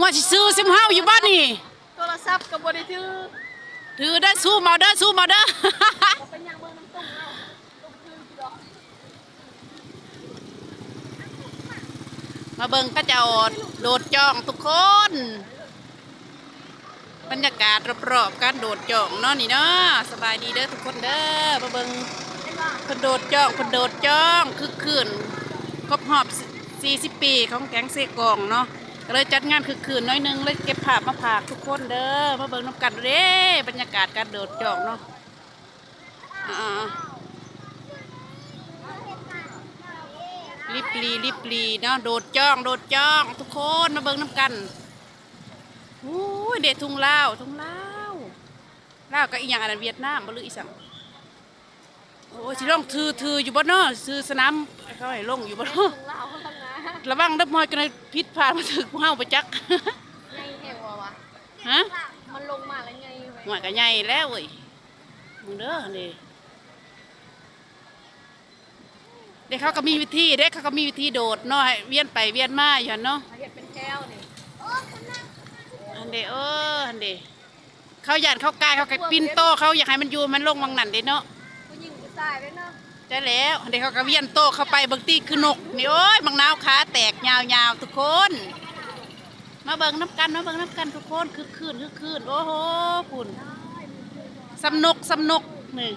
ว่าสิซื้อซิมเฮาอยู่บ้านนี่โทรศัพท์กับบริถือถือได้สู้มาเด้อสู้มาเด้อบ่เป็นหยังเบิ่งน้ำตุ้งเอาตุ้งคือดอกมาเบิ่งก็จะโดดจ้องทุกคน บรรยากาศรอบๆการโดดจ้องเนาะนี่เนาะสบายดีเด้อทุกคนเด้อมาเบิ่งเห็นว่าเพิ่นโดดจ้องเพิ่นโดดจ้องคึกคืนครบรอบ 40 ปีของแก๊งเซกองเนาะ ก็เลยจัดงานคึกคืนน้อยหนึงเลยเก็บภาพมาฝากทุกคนเด้อมาเบิ่งน้ำกันเด้บรรยากาศการโดดจ้องเนาะอ่าลิบลีลิบลีเนาะโดดจ้องโดดจ้องทุกคนมาเบิ่งน้ำกันโอ้เด็ดทุ่งลาวทุ่งลาวลาวก็อีหยังอันเวียดนามบ่หรืออีสังโอ้ยสิลงถือถืออยู่บ่เนาะซื้อสนามเขาให้ลงอยู่บ่เนาะ ระวังเดับมอยกันพิษผ่านมาถึงผู้เฮาไปจัก ไงแหงวะวะฮะมันลงมาแล้วไงเว้ยหน่วยก็ใหญ่แล้วเว้ยมึงเด้อนี่เด็กเขาก็มีวิธีเด็กเขาก็มีวิธีโดดเนาะให้เวียนไปเวียนมาอยู่หั่นเนาะ เห็ดเป็นแก้วนี่อันเดเอออันเดเขาอยากเขากายเขาก็ปิ้นโตเขาอยากให้มันอยู่มันลงวังนั่นเด้เนาะผู้หญิงผู้ชายเลยเนาะ ใช่แล้วอันเดเขาก็เวียนโตเข้าไปบางทีคือนกนี่โอ้ยบางนาวขาแตกยาวๆทุกคน มาเบิ่งน้ำกันมาเบิ่งน้ำกันทุกคนคือคืนคือคืนโอ้โหคุณสำนกสำนกนี่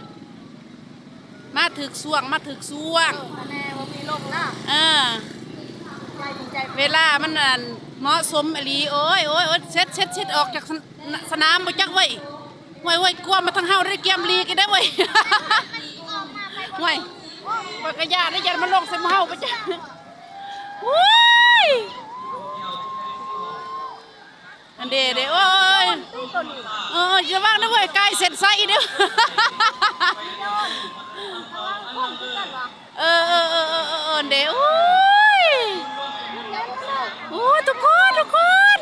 มาถึกส่วงมาถึกส่วงเออแน่ว่ามีลงนะเออใจจริงใจเวลามันอันเหมาะสมอหลีโอ้ยโอ้ยโอ้ยเช็ดเช็ดเช็ดออกจากสนสนามบ่จักไว้ยไว้ไว้ยกลัวมาทางเฮาได้เกียมลีกันได้ไว้ ยไว้ปากกะยาได้ยันมันลงใส่หมาเฮาไปจักวุ้ยอันเดเดโอ้ยตุ้งตัวนี้เออจะว่างนะเว้ยไกลเสร็จไส้เด้อข้องคือกันวะเออเออเออเออเออเด้โอ้ยโอ้ยทุกคนทุกคน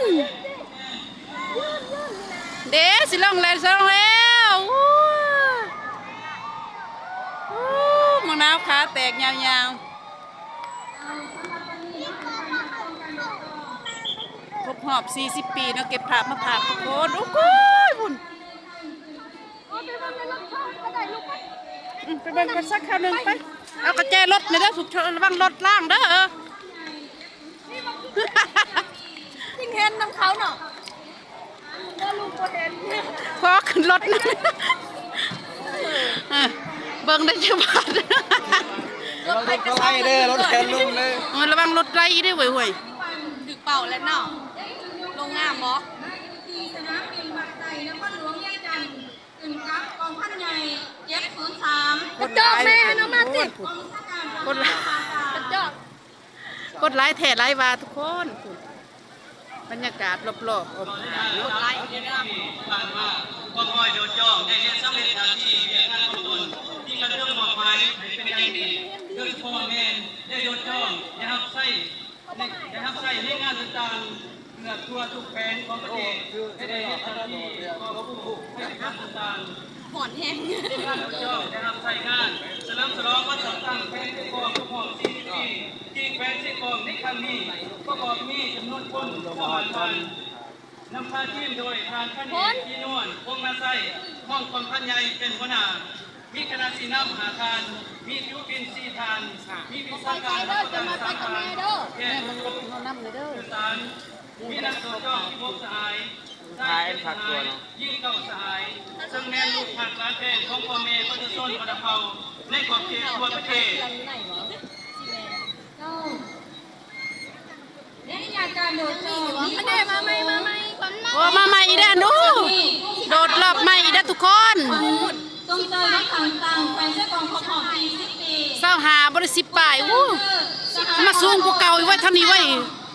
เด้สิลองแล้วสิลองแล้วอู้อู้มะนาวขาแต กยาวๆครบหอบ 40 ปีเนาะเก็บภาพมาฝากทุกคนโอ้โหบุญโอ้ไปเบิ่งในรถช่องก็ได้ลูกไปอืมไปเบิ่งกันสักคราวหนึ่งไป เอากระแจรถในเด้อถูกชนระวังรถล่างเด้อเออจริงเห็นน้ำเขาเนาะก็ลูกก็เห็นพอขึ้นรถนะเออเบิ่งได้จังบา ทรถไปก็ไล่เด้อรถแทนลุงเลยเออระวังรถไรด้วยเว้ยเว้ยดึกเป่าแล้วเนาะลงงามบ่ที่สนามบินบักไก่นครหลวงยายจันทร์ขึ้นกับกองพันใหญ่เจ็ดศูนย์สามกระจอกแม่ให้น้องมาติดกองบัญชาการกดไลค์กระจอกกดไลค์แถ่ไลค์ว่าทุกคนบรรยากาศรอบๆอบกดไลค์ผ่านมาก็คอยโดดจ้องได้เรียนสำเร็จหน้าที่เรียนงานของตนที่กระเรื่องมอบหมายให้เป็นอย่างดี โดยพาะแม่ได้โดจ้องได้รับใส่ได้รับใส่ในงานต่างๆเพื่อทั่วทุกแผงของประเทศให้ได้เรียนหน้าที่ของผู้ให้ทำต่างๆหอนแห้งงานเจ้าได้รับใช้งานเฉลิมฉลองวันสำคัญแฟนที่กองทุกห้องที่ที่ที่แฟนที่กองในครั้งนี้ก็บอกมีจำนวนคนประมาณพันนำพาทีมโดยทางพันเอกที่นวลพงนาไซห้องกองพันใหญ่เป็นหัวหน้า มีคณะสีน้ำหาทาน มีฟิวปินสีทาน มีวิชาการเด้อจะมาไปกับแม่เด้อแก่มนุษย์ๆน้ำเลยเด้อสื่อสารมีนักโซเชียลที่พบสหายใช่เป็นสหายยิ่งเก่าสหาย ซึ่งแม่ลูกผักร้านแพงของพ่อแม่ก็จะส้นกระเภาในขอบเขตทั่วประเทศหลังไหนวะสิแม่เจ้าและอยากการโดดจ้องอันนี้มาใหม่มาใหม่คนมาโอ้มาใหม่อีกแล้วดูโดดรอบใหม่อีกแล้วทุกคน จงใจรักต่างๆไปเจ้ากองขอบขอบปีสิบปีเศร้าหาบริสิบป่ายอู้มาสูงกว่าเก่าอีกไว้เท่านี้ไว้ย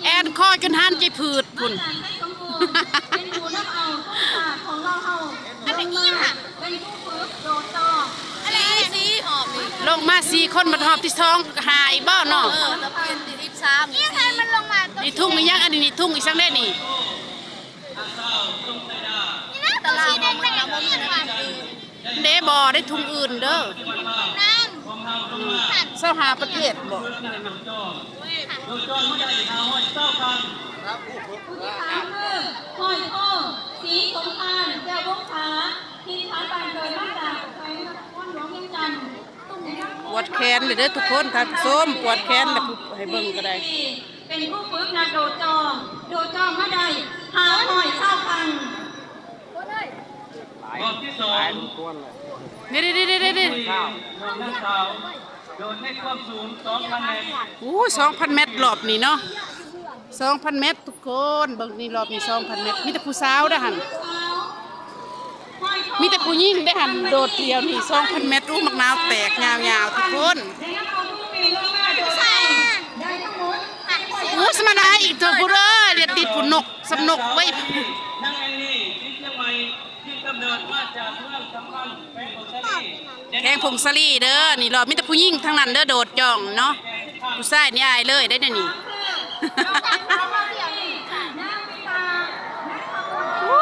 แอนคอจนหันใจผืดพุ่นให้สมบูรณ์เป็นผู้นำเอาข้อศาสตร์ของเราเฮาลงมาเป็นผู้ฝึกโดดจ้องอะไรสีหอมนี่ลงมาสี่คนมาหอบที่ท้องหายบ้าเนาะเออแล้วเป็นติดอีกสามนี่ใครมันลงมาตัวนี่ทุ่งอีกอยังอันนี้นี่ทุ่งอีกสังเล่นี่นี่ เดบอได้ทุงอื่นเด้อนั่นเศร้าหาประเทศบอกผู้ที่สามคือหอยโอ้สีสมกานเจ้าวกขาทีมท้ายบานโดยมาจาปแขวงนครหลวงเวีงจันทร์ปวดแขนเลยเด้อทุกคนท่านส้มปวดแขนแล้วให้เบิ่งก็ได้ เป็นผู้ฝึกนักโดจองโดจองมาได้หาหอยเศร้าพัง รอบที่สองนี่นี่นี่นี่นี่น้องนักสาวโดดในความสูง2,000เมตรโอ้สองพันเมตรรอบนี้เนาะสองพันเมตรทุกคนเบิ่งนี่รอบนี้สองพันเมตรมีแต่ผู้สาวเด้อหันมีแต่ผู้หญิงได้อหันโดดเดียวนี่สองพันเมตรอู้มักนาวแตกยาวๆทุกคนใช่ได้ทั้งหมดโอ้สมาได้อีกเถอะพูเด้อเดี๋ยวติดผู้นกสำนกไว้ นางแอนนี่ที่เชียงใหม่ ที่กำเนิดมาจากเมืองสำคัญแปลงของชาลีแข่งพงศลีเด้อ นี่รอบมีแต่ผู้หญิงทั้งนั้นเด้อโดดจ่องเนาะ ผู้ชายนี่อายเลยได้อเดี๋ยวนี่โอ้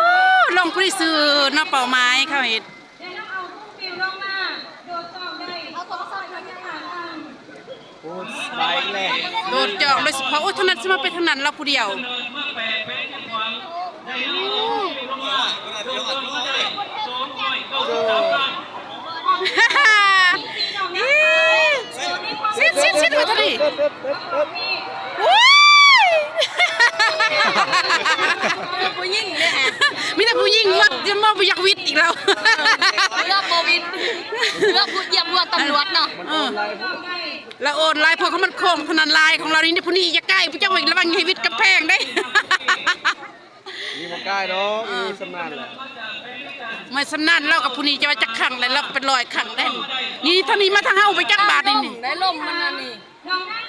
ลงผู้ที่ซื้อเนาะเป่าไม้เขาเฮ็ดได้น้ำเอาทุกฟิวลงมาโดดจอมได้เอาของสอดมาจะผ่านทางโอ้สายแรกโดดจ่องโดยเฉพาะโอ้ยเท่านั้นสิมาเป็นเท่านั้นเราผู้เดียว สิ้นสิ้นสิ้นดูเท่านี้ว้ายผู้หญิงเนี่ยแอบมีแต่ผู้หญิงหมดจะมาบ่อยากวิทย์อีกแล้วเลือกโควิดเลือกผู้เยี่ยบเรือกตำรวจเนาะแล้วโอนไลน์พอเขามันโค้งเท่านั้นไลน์ของเรานี่ผู้นี้อย่าใกล้ผู้เจ้าไว้ระวังให้วิทย์กับแพงได้มีมาใกล้เนาะมีสำนานแหละ ไม่สำนันเรากับผู้นี้จะว่าจักขังเลยเราเป็นรอยขังได้นี่เท่านี้มาทางเฮาไปจักบาทนี่นี่ได้ลมมันนั่นนี่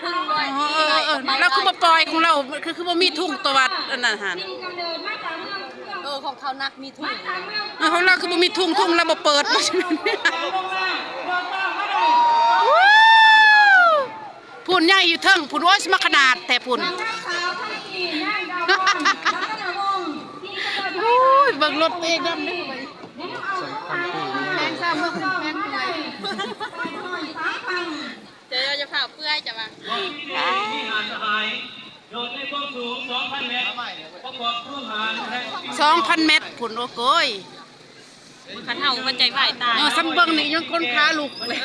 ครึ่งร้อยเออเออเออเราคือมาปล่อยของเราคือคือบ่มีทุ่งตัววัดอันนั้นหันกำเนิดมาจากเมืองเครื่องเออของเขานักมีถุงจากเมืองเออของเราคือบ่มีทุ่งทุ่งเราบ่เปิดลงมาโดดจอมมาได้พูนใหญ่อยู่เทิงพูนโอ้ยสมาขนาดแต่พูนนางสาวทั้งสี่ย่างดาวดงรัตนวงศ์ที่กำเนิดโอ้ยเบิ่งรถเองนำได้บ่ได้น้ำเอาทุกทางแพงซ้ำ เมืองแพงไงหอยสามพันเดี๋ยวจะผ่าเปื่อยจะมารอบที่หนึ่งที่หาดสหายโดดในความสูง2,000เมตรประกอบเครื่องหารและ2,000เมตรพูนโอ้โกยขันเห่ามันใจไหวตายเออสำเบิ่งนี่ยังคนขาลูกเลย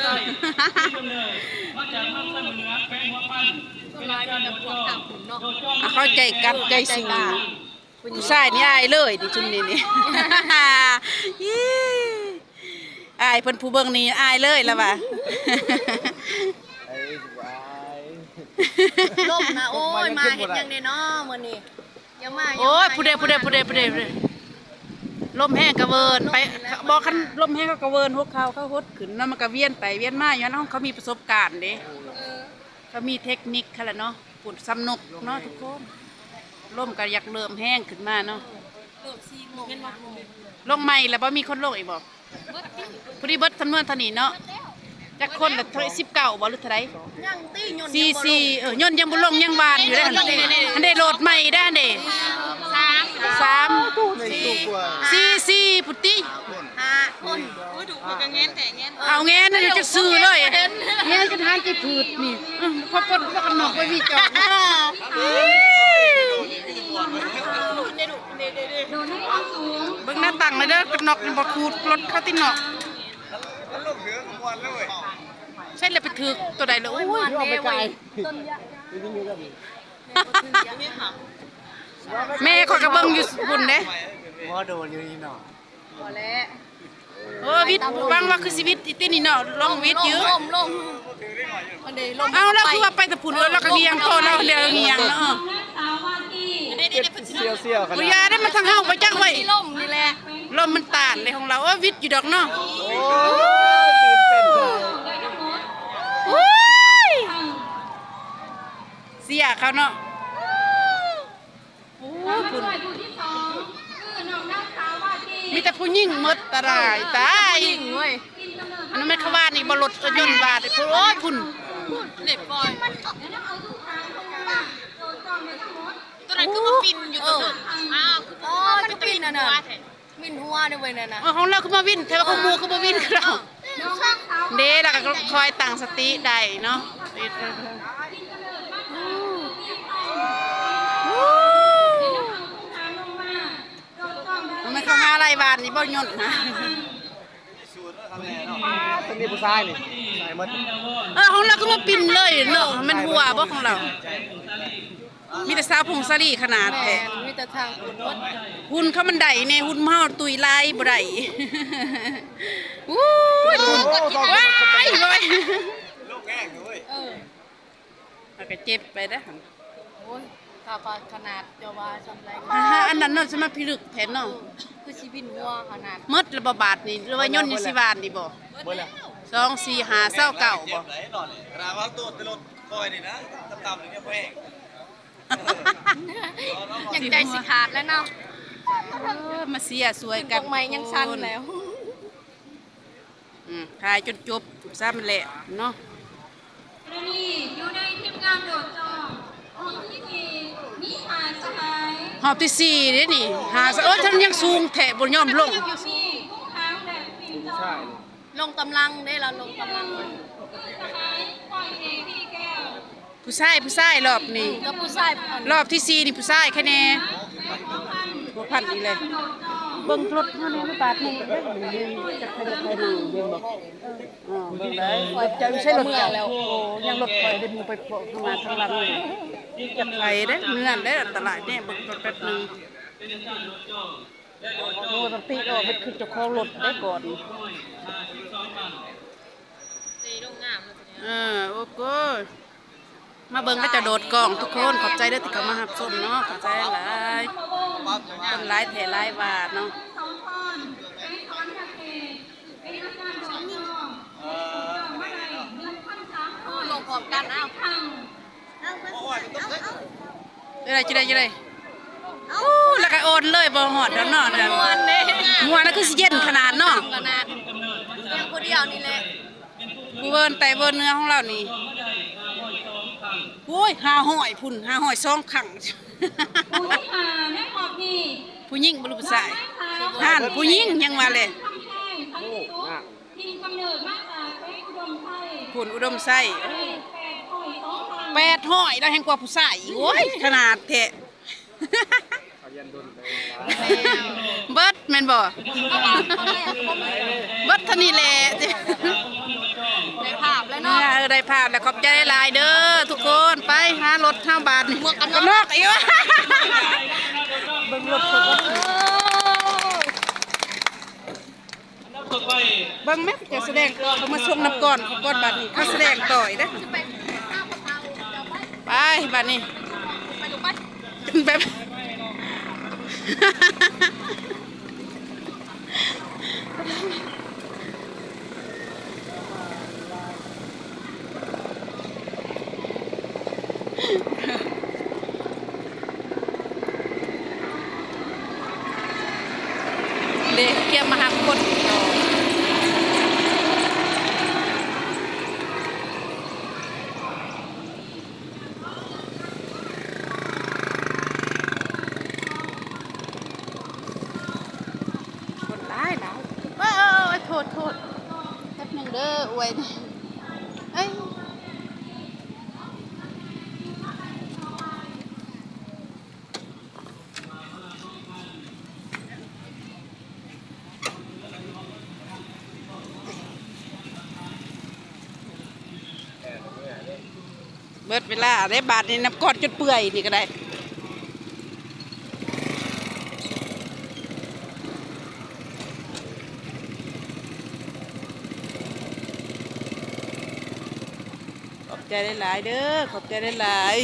กำเนิดมาจากเมืองเหนือแปลงหัวพันธุ์เป็นอาจารย์โดดจอมโดดจอมอะเข้าใจกันใจสูงผู้ชายนี่อายเลยดิจุนนี่นี่ยี่ อายเพิ่นผู้เบิ่งนี่อายเลยล่ะว่ะ ไอ้สายลมนะโอ้ยมาเห็นยังเนี่ยเนาะมื้อนี้อย่ามาโอ้ยผู้ใดผู้ใดผู้ใดผู้ใดผู้ใดลมแห้งกระเวินไปบอกคันลมแห้งก็กระเวินพวกเขาเขาฮดขึ้นแล้วมันก็เวียนไปเวียนมาอยู่นั้นเขามีประสบการณ์เด้เขามีเทคนิคค่ะล่ะเนาะปุ่นสำนกเนาะทุกคนลมก็อยากเริ่มแห้งขึ้นมาเนาะเริ่ม4โมงเย็นวันโมงลงใหม่แล้วบ่มีคนลงอีกบ่ ผู้ที่เบิดจำนวนเท่านี้เนาะจักคนละเท่าสิบเก้าบ่หรือเท่าไหร่ยังตีหยนสี่สี่เออย่นยังบ่ลงยังวานอยู่ได้อหั่นอันได้โหลดใหม่ได้อั แงนเอาแงนนั่นจะซื้อเลยแงนจะทานจะผืดนี่อื้อพอปนพวกกันนอกไว้มีจอกโดดในความสูงเบิ่งหน้าต่างเลยเด้อกระนอกนี่บ่ขูดรถเข้าตินอกมันลงเหลือของวันแล้วเว้ยใช่เลยไปถึกตัวใดเลยโอ้ยเอาไปไกลแม่ขอยก็เบิ่งอยู่พุ่นเด้ว่าโดนอยู่นี่เนาะพอแล้ว เออวิทย์ฟังว่าคือชีวิตอีตินี่เนาะลองวิทย์เยอะลมลมมันได้ลมเอาแล้วคือว่าไปแต่พุ่นเออแล้วก็เงียงโตเราเรียกเงียงเนาะนางสาววากีเซี่ยวเซี่ยวขปุนาดยาได้มาทางเฮาไปจักไว้ลมนี่แหละลมมันตานเลยของเราเออวิทย์อยู่ดอกเนาะโอ้ยตื่นเต้นเลยได้ทั้งหมดโอ้ยเสียเขาเนาะโอ้ นาง ยพุ่น สวยผู้ที่สองคือน้องนางสาววากี มีแต่ผู้หญิงห มดตรายตายยิงเว้ยกินกำเนิดอันนั้นไม่เขาว่านี่บ่รถยนต์บาดพุ่นโอ้ยพุ่นเด็บปล่อยแล้วน้ำเอาทุกทางลงมาโดดจอมในทั้งหมดตัวนั้นคือว่าปินอยู่ตัวนึงอ้าวคืออ๋อมันปินน่ะน่ะมินหัวด้วยเว้ยนั่นน่ะเออของเราคือมาวินแต่ว่าของหมูคือบ่วินคือเราน้องนางสาวเด้แล้วก็คอยตั้งสติได้เนาะ กินกำเนิดมาจากเมืองเมียงทอง โอ้ แล้วน้ำเอาทุกทางลงมาโดดจอมได้ มันไม่ เข้าหาอะไรบาทนี่บ่ยนต์นะตอนนี้ผู้ชายนี่สายหมดเออของเราก็มาปิ่นเลยเนาะมันหัวบ่ของเรา มีแต่สาวพงสาลีขนาดแม่แท้มีแต่ทางคุณวัดหุ่นเขามันได้เนี่ยหุ่นเฮาตุยลายบ่ได้อู้ยหุ่นว้ายว้ายลูกแง่งด้วยเออมันก็เจ็บไปนะโอ้ย ถ้าปลาขนาดเจะว่าทำไรฮ่าฮาอันนั้นเนาะจะมาพิลึกแทนเนาะคือชีวิตหัวขนาดหมดระบบาทนี่หรือว่าย่นอยู่สิบานนี่บ่เมื่อไหร่สองสี่ห้าเศร้าเก่าบ่ไหนนอนเลยราว่าตัวตลดคอยนี่นะต่ำๆเลยเนี่ยพ่อเองยังใจสิขาดแล้วเนาะเออมาเสียสวยกักันนไม้ยังสั้นแล้วอืมทายจนจบซ้ำแหละเนาะกรณีอยู่ในทีมงานโดดจองห้องที่มีนิหารส หายหอบที่สี่เด้นี่ หาซะเออท่านยังสูงแถะบนยอมลงอยู่ที่คุ้งค้างและปิ่นจองลงกำลังได้เราลงกำลังสหายปล่อยเอกที่แก้วผู้ชายผู้ชายรอบนี้ก็ผู้ชายอ่อนรอบที่สี่นี่ผู้ชายแค่แน่และขอพันบ่พันอีกเลยโดดจองเบิ่งรถเฮานี่บาทนึงเด้อยืนจักไปไปนั่งเบิ่งบ่เออเบิ่งได้ข่อยจะใช้รถเก่าแล้วโอ้ยังรถข่อยได้มูไปโปะเข้ามาทางหลังนี่ จักไปเด้อเมื่อนเด้อตลาดเนี่ยเบิ่งรถแป๊บนึงโอ้ต้องตีออกมันคือเจ้าของรถได้ก่อนตีลงงามเลยเออโอ้โกยมาเบิ่งก็จะโดดกล่องทุกคนขอบใจเด้อที่เขามาหับส้มเนาะขอบใจหลายมาเบิ่งคนหลายแถหลายบาทเนาะสองพรเป็นถอนยาเกเป็นอาจารย์โดดจองจองเมื่อไรเงินพันสามคนลงพร้อมกันอ้าวพัง จะได้จะได้จะได้โอ้แล้วก็โอนเลยบ่ฮอดแล้วเนาะเนี่ยมวนเด้มวนนั่นคือสิเย็นขนาดเนาะขนาดยังคนเดียวนี่แหละผู้เวิร์นไตเวิร์นเนื้อของเรานี่โอ้ยหาหอยพุ่นหาหอยซองขังผู้หญิงบ่รู้ภาษาไม้ขาวห่านผู้หญิงยังมาเลยคำแพงสันติสุขทินกำเนิดมาจากเพชรอุดมไทยพุ่นอุดมไส้ แปดหอยแล้วแห่งกว่าผู้ชายอีกโอ้ยขนาดแท้เขายันดุนเลยเบิดแม่นบ่เบิดเท่านี้แหละได้ภาพแล้วเนาเนาะะได้ภาพแล้วขอบใจหลายๆเด้อทุกคนไปหารถห้าบาทนี่หมวกกันน็อกอีกวะเบิ่งรถเขาก็ต่อไปเบิ่งแม่จะแสดงต่อเขามาส่งน้ำก่อนเขาก่อนบัดนี้เขาแสดงต่อยเด้อ ไปบัดนี้ไปดูไปแบบ เด็กเกียมมาหาคนต่อคนร้ายแล้วเอ้ยเอ้ยเอ้ยโทษโทษแป๊บหนึงเด้ออวยนี่เอ้ย เบิดเวลาได้บาทนี่น้ำกอดจุดเปื่อยนี่ก็ได้ขอบใจได้หลายเด้อขอบใจได้หลาย